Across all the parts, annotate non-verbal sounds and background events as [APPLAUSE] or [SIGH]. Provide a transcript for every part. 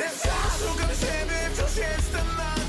Ten czas szukam siebie, wciąż jestem na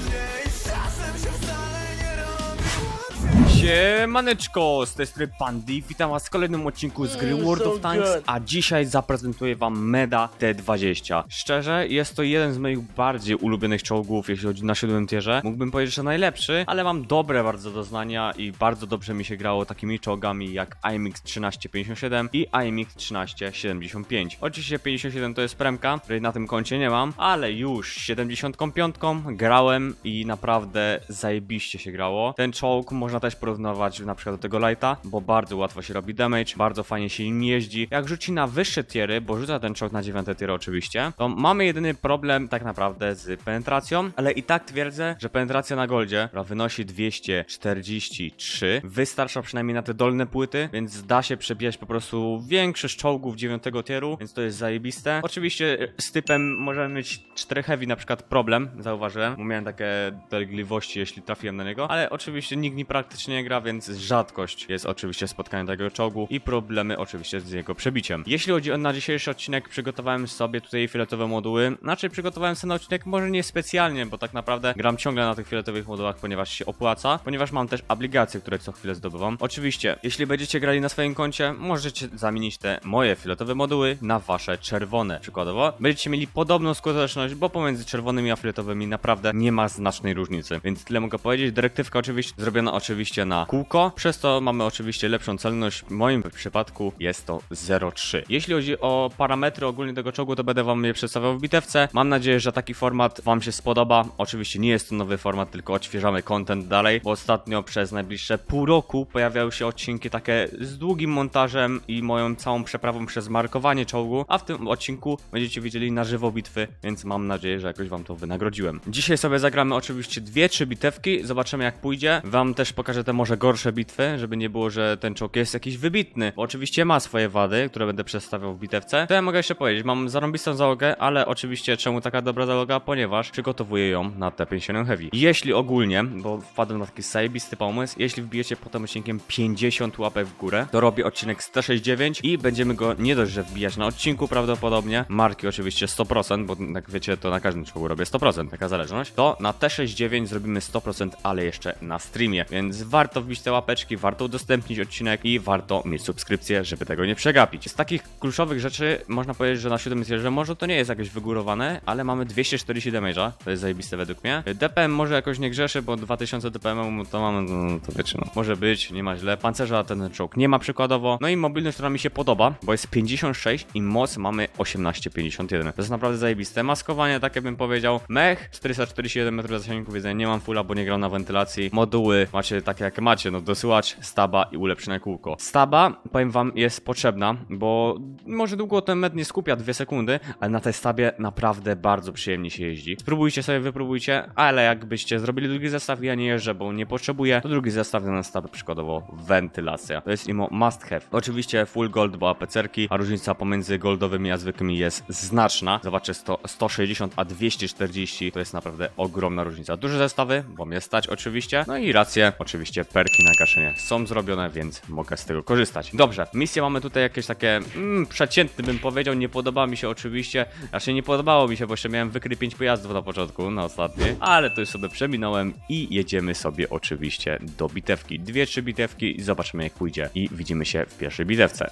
Siemaneczko, z tej strony Pandi, witam was w kolejnym odcinku z gry Mm, World of Tanks, a dzisiaj zaprezentuję wam Meda T20. Szczerze, jest to jeden z moich bardziej ulubionych czołgów, jeśli chodzi na siódmym tierze. Mógłbym powiedzieć, że najlepszy, ale mam dobre bardzo doznania i bardzo dobrze mi się grało takimi czołgami jak IMX 1357 i IMX 1375. Oczywiście 57 to jest premka, której na tym koncie nie mam, ale już 75 grałem i naprawdę zajebiście się grało. Ten czołg można też porównywać na przykład do tego lighta, bo bardzo łatwo się robi damage, bardzo fajnie się nim jeździ. Jak rzuci na wyższe tiery, bo rzuca ten czołg na dziewiąte tiery oczywiście, to mamy jedyny problem tak naprawdę z penetracją, ale i tak twierdzę, że penetracja na goldzie, która wynosi 243, wystarcza przynajmniej na te dolne płyty, więc da się przebijać po prostu większość czołgów dziewiątego tieru, więc to jest zajebiste. Oczywiście e, z typem możemy mieć 4 heavy na przykład problem, zauważyłem, bo miałem takie dolegliwości, jeśli trafiłem na niego, ale oczywiście nikt nie praktycznie gra, więc rzadkość jest oczywiście spotkanie takiego czołgu i problemy oczywiście z jego przebiciem. Jeśli chodzi o na dzisiejszy odcinek, przygotowałem sobie tutaj fioletowe moduły, znaczy przygotowałem sobie na odcinek może nie specjalnie, bo tak naprawdę gram ciągle na tych fioletowych modułach, ponieważ się opłaca, ponieważ mam też obligacje, które co chwilę zdobywam. Oczywiście, jeśli będziecie grali na swoim koncie, możecie zamienić te moje fioletowe moduły na wasze czerwone. Przykładowo, będziecie mieli podobną skuteczność, bo pomiędzy czerwonymi a fioletowymi naprawdę nie ma znacznej różnicy. Więc tyle mogę powiedzieć. Dyrektywka oczywiście zrobiona oczywiście na kółko, przez to mamy oczywiście lepszą celność. W moim przypadku jest to 0,3. Jeśli chodzi o parametry ogólnie tego czołgu, to będę wam je przedstawiał w bitewce. Mam nadzieję, że taki format wam się spodoba. Oczywiście nie jest to nowy format, tylko odświeżamy content dalej, bo ostatnio przez najbliższe pół roku pojawiały się odcinki takie z długim montażem i moją całą przeprawą przez markowanie czołgu, a w tym odcinku będziecie widzieli na żywo bitwy, więc mam nadzieję, że jakoś wam to wynagrodziłem. Dzisiaj sobie zagramy oczywiście dwie, trzy bitewki, zobaczymy jak pójdzie. Wam też pokażę te może gorsze bitwy, żeby nie było, że ten czołg jest jakiś wybitny, bo oczywiście ma swoje wady, które będę przedstawiał w bitewce. To ja mogę jeszcze powiedzieć, mam zarąbistą załogę, ale oczywiście czemu taka dobra załoga? Ponieważ przygotowuję ją na T57 Heavy. Jeśli ogólnie, bo wpadłem na taki zajebisty pomysł, jeśli wbijecie pod tym odcinkiem 50 łapek w górę, to robię odcinek 169 i będziemy go nie dość, że wbijać na odcinku prawdopodobnie, marki oczywiście 100%, bo jak wiecie, to na każdym czołgu robię 100%, taka zależność, to na T69 zrobimy 100%, ale jeszcze na streamie, więc warto wbić te łapeczki, warto udostępnić odcinek i warto mieć subskrypcję, żeby tego nie przegapić. Z takich kluczowych rzeczy można powiedzieć, że na 7 że może to nie jest jakieś wygórowane, ale mamy 240 damage'a, to jest zajebiste według mnie. DPM może jakoś nie grzeszy, bo 2000 DPM to mamy, no, to wiecie, no, może być, nie ma źle. Pancerza ten czołg nie ma przykładowo. No i mobilność, która mi się podoba, bo jest 56 i moc mamy 18,51. To jest naprawdę zajebiste. Maskowanie, takie bym powiedział. Mech, 441 metrów zasięgu widzenia, nie mam fulla, bo nie gram na wentylacji. Moduły macie takie jak macie, no dosyłacz, staba i ulepszone kółko. Staba, powiem wam, jest potrzebna, bo może długo ten med nie skupia, dwie sekundy, ale na tej stabie naprawdę bardzo przyjemnie się jeździ. Spróbujcie sobie, wypróbujcie, ale jakbyście zrobili drugi zestaw, ja nie jeżdżę, bo nie potrzebuję, to drugi zestaw na stabę przykładowo wentylacja. To jest imo must have. Oczywiście full gold, bo apecerki, a różnica pomiędzy goldowymi a zwykłymi jest znaczna. Zobaczcie, 100, 160 a 240 to jest naprawdę ogromna różnica. Duże zestawy, bo mnie stać oczywiście. No i racje, oczywiście perki na gaszenie są zrobione, więc mogę z tego korzystać. Dobrze, misje mamy tutaj jakieś takie mm, przeciętne bym powiedział, nie podoba mi się oczywiście, znaczy nie podobało mi się, bo jeszcze miałem wykry 5 pojazdów na początku, na ostatni, ale to już sobie przeminąłem i jedziemy sobie oczywiście do bitewki. Dwie, trzy bitewki i zobaczymy jak pójdzie i widzimy się w pierwszej bitewce.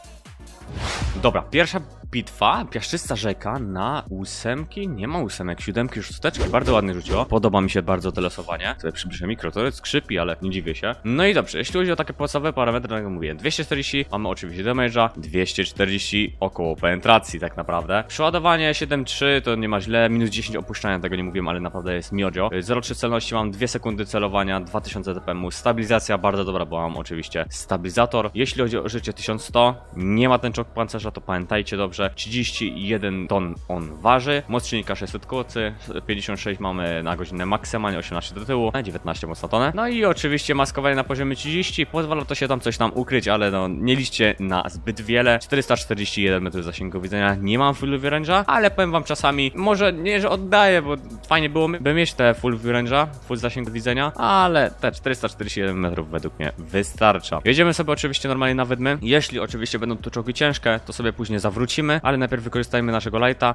Dobra, pierwsza bitwa, piaszczysta rzeka na ósemki, nie ma ósemek, siódemki już wsteczki, bardzo ładnie rzuciło, podoba mi się bardzo to losowanie, sobie przybliżę mikro, to skrzypi, ale nie dziwię się. No i dobrze, jeśli chodzi o takie podstawowe parametry, tak jak mówię, 240, mamy oczywiście damage'a, 240 około penetracji tak naprawdę. Przeładowanie 7.3 to nie ma źle, minus 10 opuszczania, tego nie mówiłem, ale naprawdę jest miodzio. 0.3 celności mam 2 sekundy celowania, 2000 dpm, stabilizacja bardzo dobra, bo mam oczywiście stabilizator. Jeśli chodzi o życie 1100, nie ma ten czok pancerza, to pamiętajcie dobrze, 31 ton on waży, moc silnika 600 kocy, 56 mamy na godzinę maksymalnie, 18 do tyłu, na 19 mocno tonę. No i oczywiście maskowanie na poziomie 30, pozwala to się tam coś tam ukryć, ale no nie liczcie na zbyt wiele. 441 metrów zasięgu widzenia, nie mam full range'a, ale powiem wam czasami, może nie, że oddaję, bo fajnie byłoby mieć te full range'a, full zasięg widzenia, ale te 441 metrów według mnie wystarcza. Jedziemy sobie oczywiście normalnie na wydmy. Jeśli oczywiście będą to czołgi ciężkie, to sobie później zawrócimy ale najpierw wykorzystajmy naszego lighta.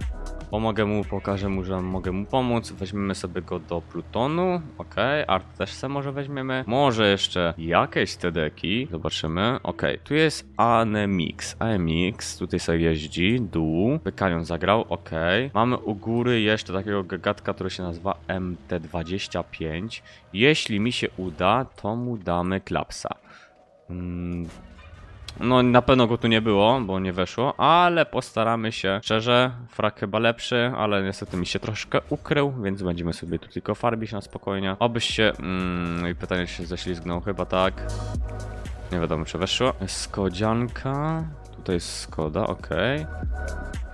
Pomogę mu, pokażę mu, że mogę mu pomóc. Weźmiemy sobie go do Plutonu. Okej, Art też se może weźmiemy. Może jeszcze jakieś te deki. Zobaczymy. Okej, tu jest Anemix. Anemix tutaj sobie jeździ. Dół. Wykanion zagrał. Okej. Mamy u góry jeszcze takiego gagatka, który się nazywa MT25. Jeśli mi się uda, to mu damy klapsa. Mm, no na pewno go tu nie było, bo nie weszło, ale postaramy się. Szczerze, frak chyba lepszy, ale niestety mi się troszkę ukrył, więc będziemy sobie tu tylko farbić na spokojnie. Obyś się... Mm, I pytanie czy się ześlizgnął, chyba tak. Nie wiadomo czy weszło. Skodzianka. Tutaj jest Skoda, okej.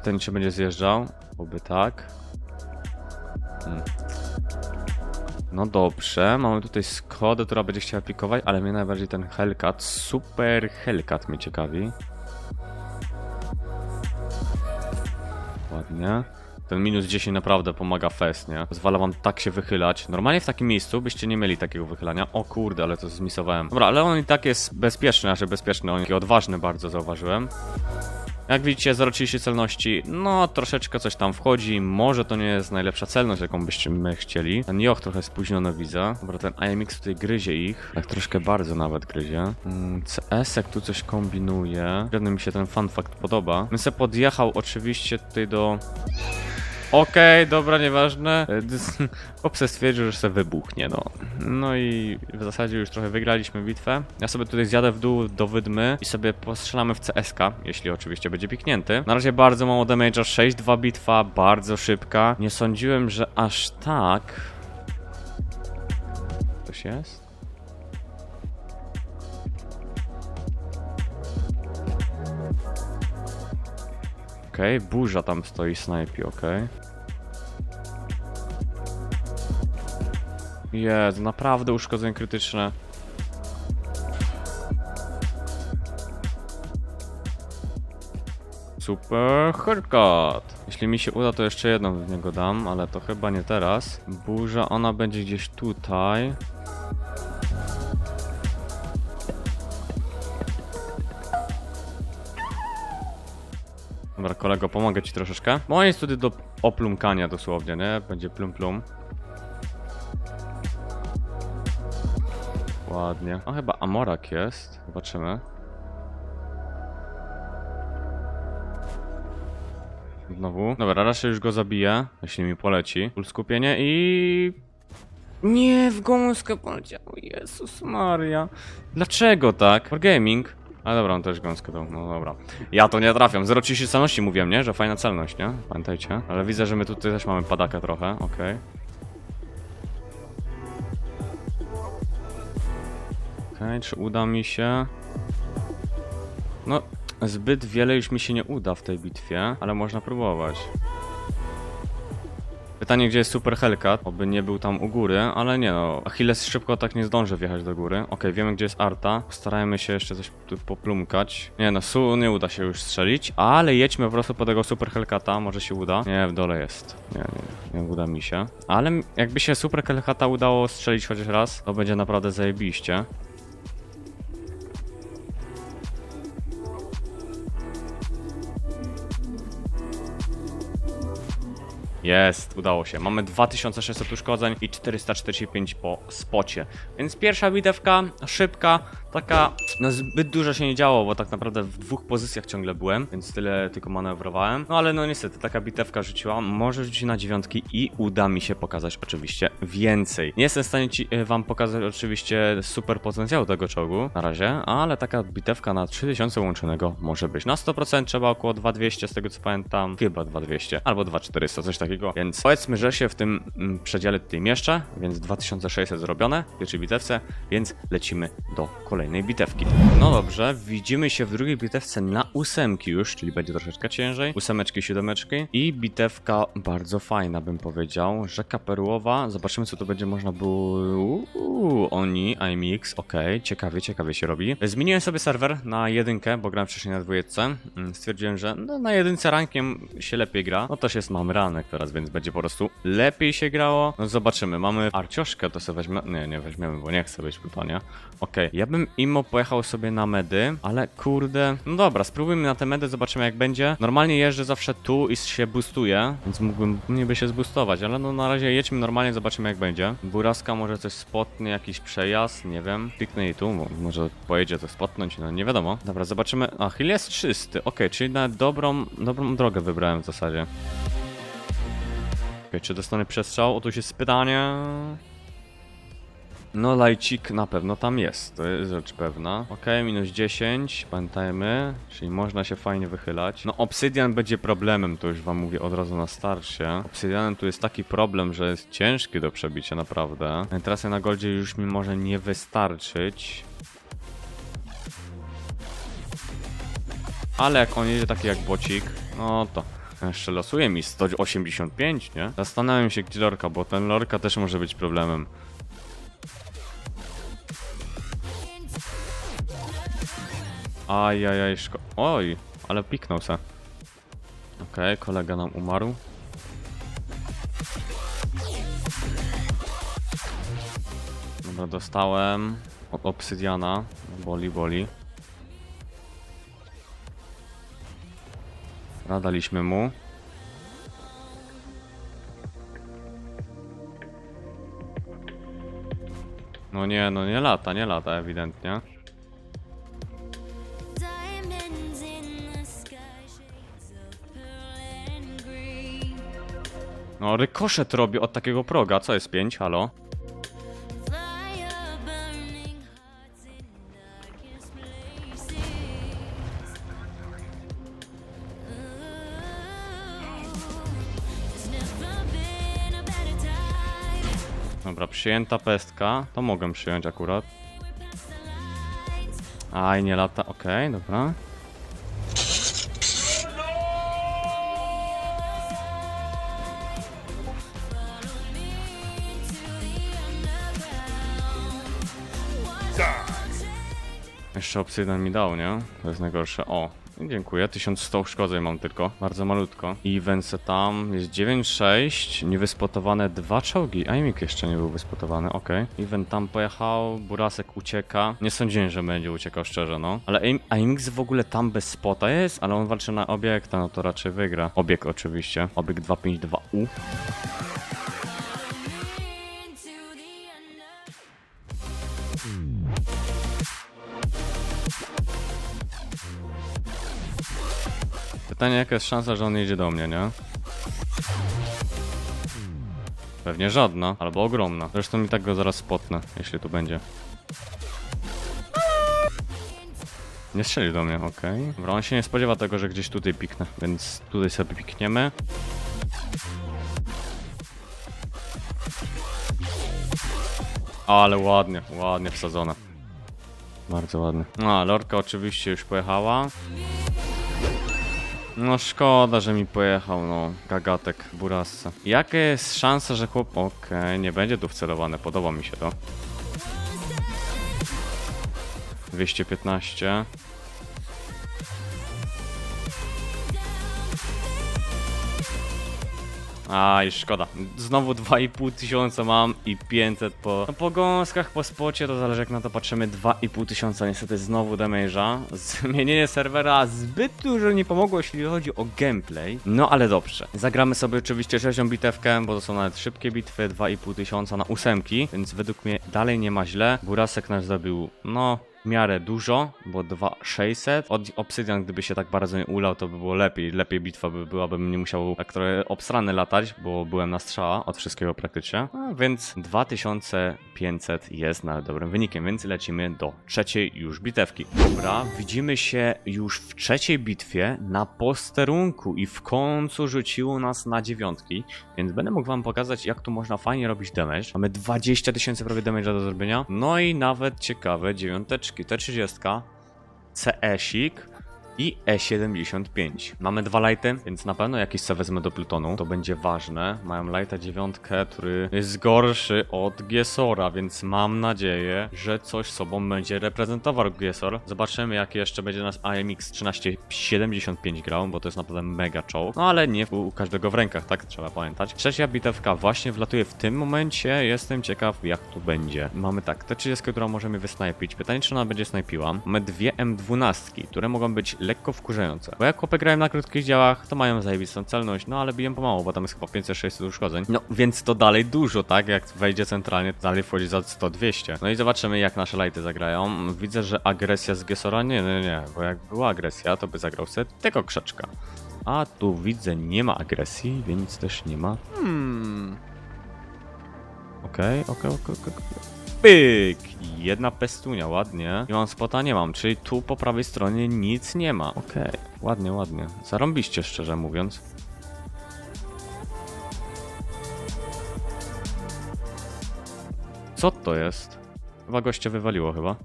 Ten czy będzie zjeżdżał? Oby tak. Hmm. No dobrze, mamy tutaj Skodę, która będzie chciała pikować, ale mnie najbardziej ten Hellcat, super Hellcat mnie ciekawi. Ładnie. Ten minus 10 naprawdę pomaga fest, nie? Pozwala wam tak się wychylać. Normalnie w takim miejscu byście nie mieli takiego wychylania. O kurde, ale to zmisowałem. Dobra, ale on i tak jest bezpieczny, znaczy bezpieczny, on taki odważny bardzo zauważyłem. Jak widzicie, 0,30 celności, no troszeczkę coś tam wchodzi, może to nie jest najlepsza celność, jaką byśmy chcieli. Ten Joch trochę spóźniony widzę. Dobra, ten IMX tutaj gryzie ich, tak troszkę bardzo nawet gryzie. Mm, CS jak tu coś kombinuje. Pewnie mi się ten fun fact podoba. Bym podjechał oczywiście tutaj do... Okej, dobra, nieważne. E, Popse [LAUGHS] stwierdził, że se wybuchnie, no. No i w zasadzie już trochę wygraliśmy bitwę. Ja sobie tutaj zjadę w dół do wydmy i sobie postrzelamy w CSK, jeśli oczywiście będzie piknięty. Na razie bardzo mało damage'a, 6-2 bitwa, bardzo szybka. Nie sądziłem, że aż tak... Coś jest? Okej, burza tam stoi, snajpi, okej. Jezu, naprawdę uszkodzenie krytyczne. Super Hellcat. Jeśli mi się uda, to jeszcze jedną w niego dam, ale to chyba nie teraz. Burza, ona będzie gdzieś tutaj. Dobra, kolego, pomogę ci troszeczkę. On jest tutaj do oplumkania dosłownie, nie? Będzie plum plum. Ładnie. O, chyba Amorak jest. Zobaczymy. Znowu. Dobra, raczej już go zabiję, jeśli mi poleci. Full skupienie i... Nie, w gąskę poleciał. Jezus Maria. Dlaczego tak? For gaming. A dobra, on też gąskę dał. No dobra. Ja to nie trafiam. 0,30 celności mówiłem, nie? Że fajna celność, nie? Pamiętajcie. Ale widzę, że my tutaj też mamy padakę trochę. Okej. Okej, czy uda mi się? No, zbyt wiele już mi się nie uda w tej bitwie, ale można próbować. Pytanie, gdzie jest Super Hellcat? Oby nie był tam u góry, ale nie no. Achilles szybko tak nie zdąży wjechać do góry. Okej, wiemy, gdzie jest Arta. Postarajmy się jeszcze coś tu poplumkać. Nie no, Su nie uda się już strzelić, ale jedźmy po prostu po tego Super Hellcata, może się uda. Nie, w dole jest. Nie, nie, nie uda mi się. Ale jakby się Super Hellcata udało strzelić chociaż raz, to będzie naprawdę zajebiście. Jest, udało się. Mamy 2600 uszkodzeń i 445 po spocie. Więc pierwsza bitewka, szybka, taka, no zbyt dużo się nie działo, bo tak naprawdę w dwóch pozycjach ciągle byłem, więc tyle tylko manewrowałem. No ale no niestety, taka bitewka rzuciła, może rzucić na dziewiątki i uda mi się pokazać oczywiście więcej. Nie jestem w stanie ci, e, wam pokazać oczywiście super potencjału tego czołgu na razie, ale taka bitewka na 3000 łączonego może być. Na 100% trzeba około 2200 z tego co pamiętam, chyba 2200 albo 2400, coś takiego, więc powiedzmy, że się w tym mm, przedziale tutaj mieszczę, więc 2600 zrobione w pierwszej bitewce, więc lecimy do kolejnej bitewki. No dobrze, widzimy się w drugiej bitewce na ósemki już, czyli będzie troszeczkę ciężej. Ósemeczki, siódemeczki i bitewka bardzo fajna bym powiedział. Rzeka Perłowa, zobaczymy co tu będzie można było... Uuu, oni, IMX, okej, ciekawie, ciekawie się robi. Zmieniłem sobie serwer na jedynkę, bo grałem wcześniej na dwójce. Mm, Stwierdziłem, że no, na jedynce rankiem się lepiej gra. No też jest, mamy ranek teraz, więc będzie po prostu lepiej się grało. No zobaczymy, mamy Arcioszkę, to sobie weźmie... Nie, nie weźmiemy, bo nie chcę być plutonie. Okej, ja bym Immo pojechał sobie na medy, ale kurde, no dobra, spróbujmy na te medy, zobaczymy jak będzie. Normalnie jeżdżę zawsze tu i się boostuję, więc mógłbym niby się zboostować, ale no na razie jedźmy normalnie, zobaczymy jak będzie. Buraska może coś spotnie, jakiś przejazd, nie wiem. Kliknę i tu, mo- może pojedzie to spotnąć, no nie wiadomo. Dobra, zobaczymy. A, hill jest czysty, okej, czyli na dobrą, dobrą drogę wybrałem w zasadzie. Okej, czy dostanę przestrzał? Otóż jest pytanie. No, lajcik na pewno tam jest, to jest rzecz pewna. Okej, minus 10, pamiętajmy, czyli można się fajnie wychylać. No, obsydian będzie problemem, to już wam mówię od razu na starcie. Obsydianem tu jest taki problem, że jest ciężki do przebicia naprawdę. Teraz na goldzie już mi może nie wystarczyć. Ale jak on jedzie taki jak bocik, no to jeszcze losuje mi 185, nie? Zastanawiam się gdzie lorka, bo ten lorka też może być problemem. Ajajaj, szko... Oj, ale piknął se. Okej, kolega nam umarł. Dobra, dostałem obsydiana. Boli, boli. Radaliśmy mu. No nie, no nie lata, nie lata ewidentnie. No, rykoszet robi od takiego proga. Co jest 5? Halo? Przyjęta pestka. To mogę przyjąć akurat. Aj, nie lata. Okej, dobra. Jeszcze obsydian mi dał, nie? To jest najgorsze. O, dziękuję. 1100 uszkodzeń mam tylko. Bardzo malutko. I węsę tam jest 9,6. Niewyspotowane dwa czołgi. Aimik jeszcze nie był wyspotowany, okej. Even tam pojechał, Burasek ucieka. Nie sądziłem, że będzie uciekał szczerze, no. Ale Aim Aimix w ogóle tam bez spota jest, ale on walczy na obiekta, no to raczej wygra. Obieg oczywiście. Obieg 252U. Pytanie, jaka jest szansa, że on jedzie do mnie, nie? Pewnie żadna, albo ogromna. Zresztą i tak go zaraz spotnę, jeśli tu będzie. Nie strzelił do mnie, okej. Dobra, on się nie spodziewa tego, że gdzieś tutaj piknę, więc tutaj sobie pikniemy. Ale ładnie, ładnie wsadzone. Bardzo ładnie. No, Lorka oczywiście już pojechała. No szkoda, że mi pojechał, no, gagatek burasce. Jaka jest szansa, że chłop... Okej, nie będzie tu wcelowane, podoba mi się to. 215. Aj, szkoda. Znowu 2,5 tysiąca mam i 500 po... No po gąskach, po spocie, to zależy jak na to patrzymy. 2,5 tysiąca niestety znowu damage'a. Zmienienie serwera zbyt dużo nie pomogło, jeśli chodzi o gameplay. No ale dobrze. Zagramy sobie oczywiście trzecią bitewkę, bo to są nawet szybkie bitwy. 2,5 tysiąca na ósemki, więc według mnie dalej nie ma źle. Burasek nasz zabił, no miarę dużo, bo 2600. Od Obsydian, gdyby się tak bardzo nie ulał, to by było lepiej. Lepiej bitwa by była, bym nie musiał tak trochę obstrany latać, bo byłem na strzała od wszystkiego praktycznie. A więc 2500 jest nawet dobrym wynikiem, więc lecimy do trzeciej już bitewki. Dobra, widzimy się już w trzeciej bitwie na posterunku i w końcu rzuciło nas na dziewiątki, więc będę mógł wam pokazać, jak tu można fajnie robić damage. Mamy 20 tysięcy prawie damage'a do zrobienia. No i nawet ciekawe dziewiąteczki. T30, CS-ik, i E75. Mamy dwa lighty, więc na pewno jakiś se wezmę do Plutonu. To będzie ważne. Mają lighta dziewiątkę, który jest gorszy od Giesora, więc mam nadzieję, że coś sobą będzie reprezentował Giesor. Zobaczymy, jak jeszcze będzie nas AMX 1375 grał, bo to jest naprawdę mega czołg. No ale nie u każdego w rękach, tak trzeba pamiętać. Trzecia bitewka właśnie wlatuje w tym momencie. Jestem ciekaw, jak to będzie. Mamy tak, T30, którą możemy wysnajpić. Pytanie, czy ona będzie snajpiła. Mamy dwie M12, które mogą być lekko wkurzające. Bo jak chłopy grają na krótkich działach, to mają zajebistą celność, no ale biją pomału, bo tam jest chyba 500-600 uszkodzeń. No więc to dalej dużo, tak? Jak wejdzie centralnie, to dalej wchodzi za 100-200. No i zobaczymy, jak nasze lighty zagrają. Widzę, że agresja z Gesora, nie, nie, nie, bo jak była agresja, to by zagrał set tego krzeczka. A tu widzę, nie ma agresji, więc też nie ma. Hmm. Okej, okej, okej, okej. okej. Pyk! Jedna pestunia, ładnie. Nie mam spota, nie mam, czyli tu po prawej stronie nic nie ma. Okej, ładnie, ładnie. Zarąbiście, szczerze mówiąc. Co to jest? Chyba goście wywaliło chyba.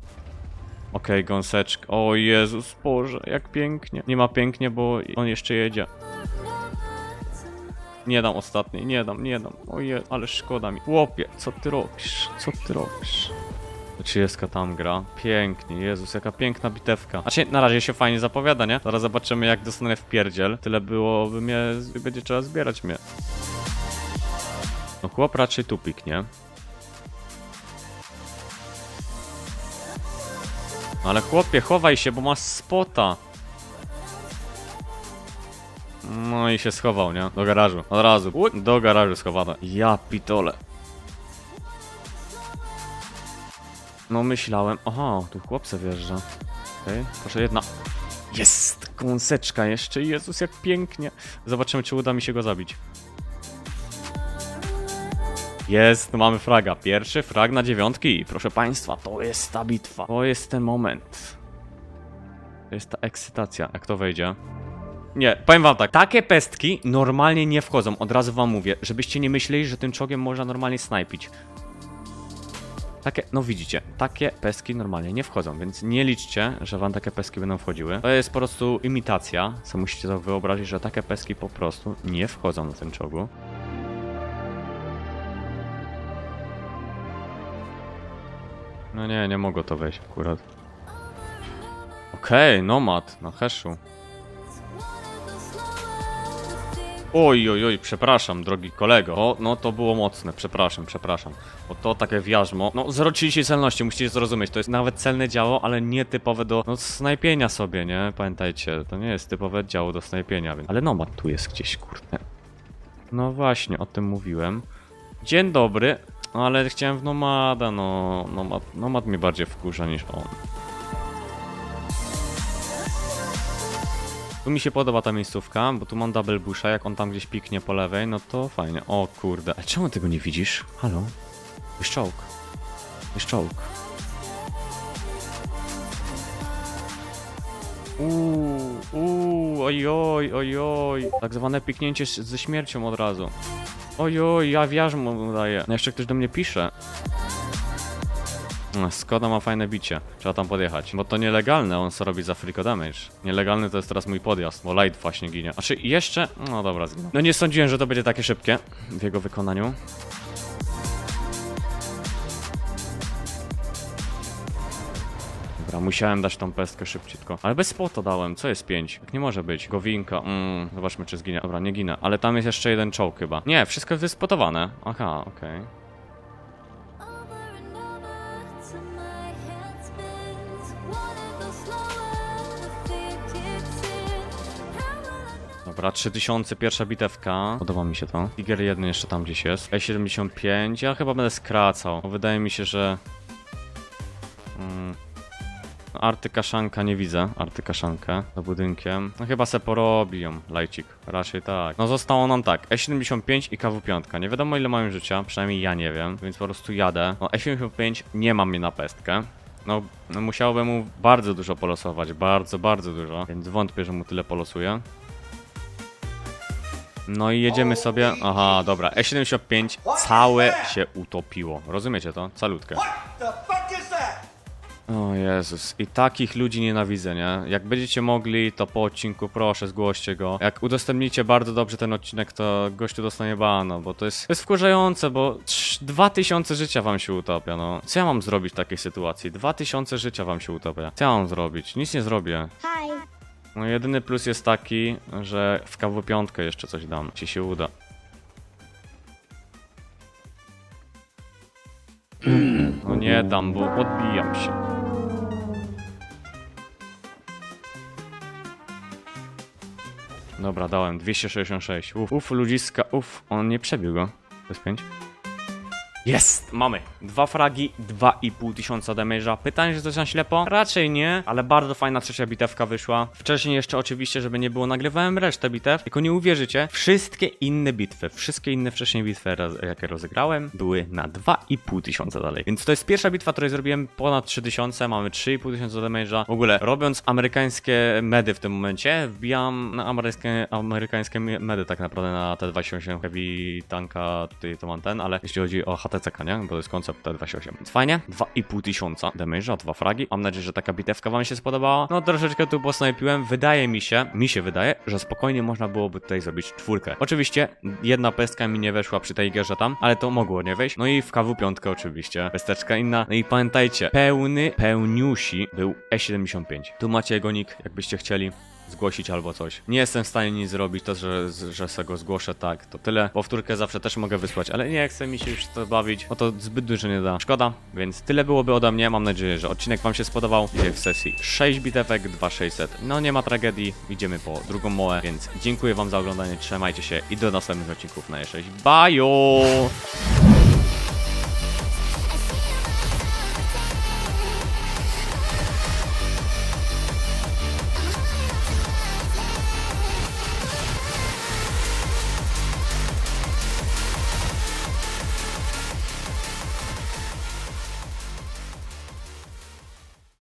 Okej, gąseczka. O Jezus Boże, jak pięknie. Nie ma pięknie, bo on jeszcze jedzie. Nie dam ostatniej, nie dam, nie dam. Oje, ale szkoda mi. Chłopie, co ty robisz? Co ty robisz? 30 tam gra. Pięknie, Jezus, jaka piękna bitewka. Znaczy, na razie się fajnie zapowiada, nie? Zaraz zobaczymy, jak dostanę w pierdziel. Tyle byłoby mnie, będzie trzeba zbierać mnie. No chłop raczej tu piknie. No ale chłopie, chowaj się, bo masz spota. No i się schował, nie? Do garażu. Od razu. Do garażu schowana. Ja pitole. No myślałem. Aha, tu chłopce wjeżdża. Okej, proszę jedna. Jest! Kąseczka jeszcze. Jezus, jak pięknie. Zobaczymy, czy uda mi się go zabić. Jest, mamy fraga. Pierwszy frag na dziewiątki. Proszę państwa, to jest ta bitwa. To jest ten moment. To jest ta ekscytacja. Jak to wejdzie? Nie, powiem wam tak. Takie pestki normalnie nie wchodzą. Od razu wam mówię, żebyście nie myśleli, że tym czołgiem można normalnie snajpić. Takie, no widzicie, takie pestki normalnie nie wchodzą, więc nie liczcie, że wam takie pestki będą wchodziły. To jest po prostu imitacja, co musicie sobie wyobrazić, że takie pestki po prostu nie wchodzą na tym czołgu. No nie, nie mogło to wejść akurat. Okej, nomad na heszu. Oj, oj, oj, przepraszam, drogi kolego. O, no to było mocne, przepraszam, przepraszam. Bo to takie wiarzmo. No, 0,30 celności, musicie zrozumieć. To jest nawet celne działo, ale nie typowe do no, snajpienia sobie, nie? Pamiętajcie, to nie jest typowe działo do snajpienia, więc... Ale nomad tu jest gdzieś, kurde. No właśnie, o tym mówiłem. Dzień dobry, ale chciałem w nomada, no... Nomad, nomad mnie bardziej wkurza niż on. Tu mi się podoba ta miejscówka, bo tu mam double busha, jak on tam gdzieś piknie po lewej, no to fajnie. O kurde, ale czemu tego nie widzisz? Halo? Jest czołg. Jest czołg. Uuu, uuu, ojoj, ojoj. Tak zwane piknięcie ze śmiercią od razu. Ojoj, ja wiarzmo mu daję. No jeszcze ktoś do mnie pisze. Skoda ma fajne bicie. Trzeba tam podjechać. Bo to nielegalne, on co robi za friko damage. Nielegalny to jest teraz mój podjazd, bo light właśnie ginie. A czy jeszcze? No dobra, zginął. No nie sądziłem, że to będzie takie szybkie w jego wykonaniu. Dobra, musiałem dać tą pestkę szybciutko. Ale bez spota dałem, co jest 5? Tak nie może być. Gowinka, mm, zobaczmy czy zginie. Dobra, nie ginę. Ale tam jest jeszcze jeden czołg chyba. Nie, wszystko jest wyspotowane. Aha, okej. Over Dobra, 3000 pierwsza bitewka. Podoba mi się to. Tiger 1 jeszcze tam gdzieś jest. E75, ja chyba będę skracał. Bo wydaje mi się, że... Mm. Arty kaszanka nie widzę. Arty kaszankę za budynkiem. No chyba se porobi ją, lajcik. Raczej tak. No zostało nam tak. E75 i KW5. Nie wiadomo ile mają życia, przynajmniej ja nie wiem, więc po prostu jadę. No E75 nie mam mnie na pestkę. No, no musiałbym mu bardzo dużo polosować, bardzo, bardzo dużo, więc wątpię, że mu tyle polosuję. No i jedziemy sobie. Aha, dobra. E75 całe się utopiło. Rozumiecie to? Calutkę. What the fuck is that? O Jezus, i takich ludzi nienawidzę, nie? Jak będziecie mogli, to po odcinku proszę zgłoście go. Jak udostępnicie bardzo dobrze ten odcinek, to gościu dostanie bana, bo to jest, to jest wkurzające, bo trz- 2000 życia wam się utopia, no. Co ja mam zrobić w takiej sytuacji? 2000 życia wam się utopia. Co ja mam zrobić? Nic nie zrobię. Hi. No jedyny plus jest taki, że w KW5 jeszcze coś dam. Ci się uda. No nie dam, bo odbijam się. Dobra, dałem 266. Uf, uf ludziska, uf, on nie przebił go. To jest 5. Jest! Mamy. Dwa fragi, 2,5 tysiąca damage'a. Pytanie, że coś na ślepo? Raczej nie, ale bardzo fajna trzecia bitewka wyszła. Wcześniej jeszcze oczywiście, żeby nie było, nagrywałem resztę bitew. Tylko nie uwierzycie, wszystkie inne bitwy, wszystkie inne wcześniej bitwy, jakie rozegrałem, były na 2,5 tysiąca dalej. Więc to jest pierwsza bitwa, której zrobiłem ponad 3000, mamy 3,5 tysiąca damage'a. W ogóle, robiąc amerykańskie medy w tym momencie, wbijam na amerykańskie, amerykańskie medy tak naprawdę na T28 Heavy Tanka, tutaj to mam ten, ale jeśli chodzi o HTCK, nie? Bo to jest koncept T28. Więc fajnie, 2,5 tysiąca damage'a, dwa fragi. Mam nadzieję, że taka bitewka wam się spodobała. No troszeczkę tu posnajpiłem. Wydaje mi się, mi się wydaje, że spokojnie można byłoby tutaj zrobić czwórkę. Oczywiście, jedna pestka mi nie weszła przy tej gierze tam, ale to mogło nie wejść. No i w KW5 oczywiście, pesteczka inna. No i pamiętajcie, pełny, pełniusi był E75. Tu macie jego nick, jakbyście chcieli zgłosić albo coś. Nie jestem w stanie nic zrobić, to że, że se go zgłoszę, tak, to tyle. Powtórkę zawsze też mogę wysłać, ale nie chcę mi się już to bawić, o to zbyt dużo nie da. Szkoda, więc tyle byłoby ode mnie. Mam nadzieję, że odcinek wam się spodobał. Dzisiaj w sesji 6 bitewek, 2600. No nie ma tragedii, idziemy po drugą mołę, więc dziękuję wam za oglądanie, trzymajcie się i do następnych odcinków na E6. Bye!